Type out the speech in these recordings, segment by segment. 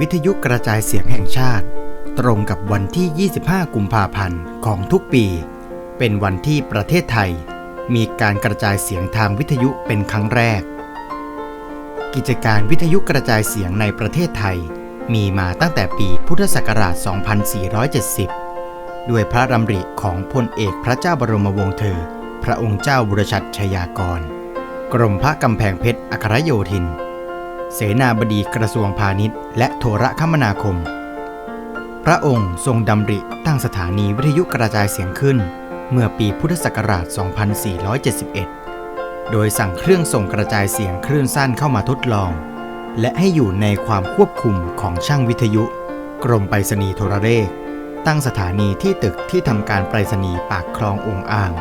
วิทยุกระจายเสียงแห่งชาติ ตรงกับวันที่ 25 กุมภาพันธ์ของทุกปี เป็นวันที่ประเทศไทย มีการกระจายเสียงทางวิทยุเป็นครั้งแรก กิจการวิทยุกระจายเสียงในประเทศไทย มีมาตั้งแต่ปีพุทธศักราช 2470 ด้วยพระดำริของพลเอกพระเจ้าบรมวงศ์เธอ พระองค์เจ้าบุรชัดชยากร กรมพระกำแพงเพชรอัครโยธิน เสนาบดีกระทรวงพาณิชย์ และโทรคมนาคม พระองค์ทรงดำริตั้งสถานีวิทยุกระจายเสียงขึ้น เมื่อปีพุทธศักราช 2471 โดยสั่งเครื่องส่งกระจายเสียงคลื่นสั้นเข้ามาทดลอง และให้อยู่ในความควบคุมของช่างวิทยุ กรมไปรษณีย์โทรเลข ตั้งสถานีที่ตึกที่ทำการไปรษณีย์ปากคลององอ่าง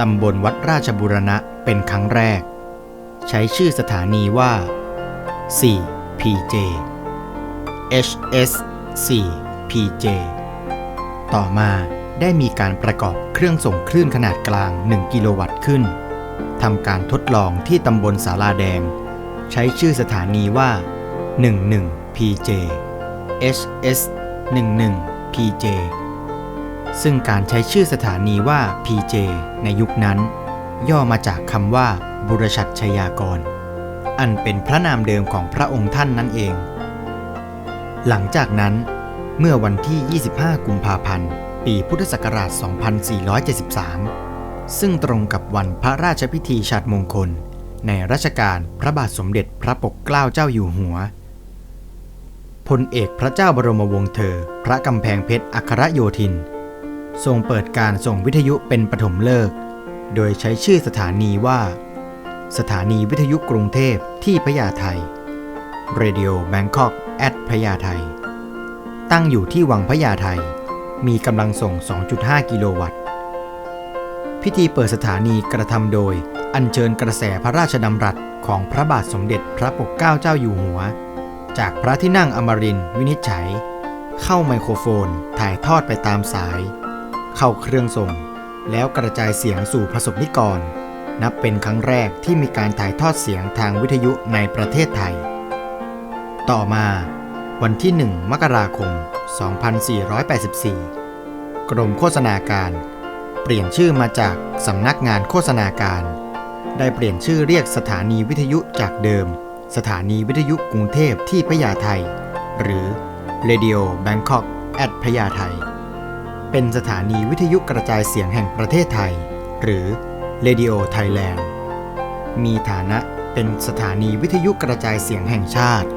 ตำบลวัดราชบุรณะเป็นครั้งแรก ใช้ชื่อสถานีว่า 4 PJ HS 4 PJ ต่อมาได้มีการประกอบเครื่องส่งคลื่นขนาดกลาง 1 กิโลวัตต์ขึ้นทำการทดลองที่ตำบลสาลาแดง ใช้ชื่อสถานีว่า 11 PJ HS 11 PJ ซึ่งการใช้ชื่อสถานีว่า PJ ในยุคนั้น ย่อมาจากคำว่าบุรชัดชยากร อันเป็นพระนามเดิมของพระองค์ท่านนั่นเอง หลังจากนั้น เมื่อวันที่ 25 กุมภาพันธ์ ปีพุทธศักราช 2473 ซึ่งตรงกับวันพระราชพิธีฉาดมงคล ในรัชกาลพระบาทสมเด็จพระปกเกล้าเจ้าอยู่หัว พลเอกพระเจ้าบรมวงศ์เธอ พระกำแพงเพชรอัครโยธิน ทรงเปิดการส่งวิทยุเป็นปฐมฤกษ์โดยใช้ชื่อสถานีว่า สถานีวิทยุกรุงเทพที่พญาไท Radio Bangkok at พญาไท ตั้งอยู่ที่วังพญาไท มีกำลังส่ง 2.5 กิโลวัตต์ พิธีเปิดสถานีกระทำโดย อัญเชิญกระแสพระราชดำรัสของพระบาทสมเด็จพระปกเกล้าเจ้าอยู่หัว จากพระที่นั่งอมรินทร์วินิจฉัย เข้าไมโครโฟนถ่ายทอดไปตามสาย เข้าเครื่องส่ง แล้วกระจายเสียงสู่ประสบนิกร นับเป็นครั้งแรกที่มีการถ่ายทอดเสียงทางวิทยุในประเทศไทย ต่อมาวันที่ 1 มกราคม 2484 กรมโฆษณาการ เปลี่ยนชื่อมาจากสำนักงานโฆษณาการ ได้เปลี่ยนชื่อเรียกสถานีวิทยุจากเดิม สถานีวิทยุกรุงเทพที่พญาไทหรือ Radio Bangkok at พญาไทเป็นสถานีวิทยุกระจายเสียงแห่งประเทศไทย หรือ เรดิโอไทยแลนด์มีฐานะเป็นสถานีวิทยุกระจายเสียงแห่งชาติ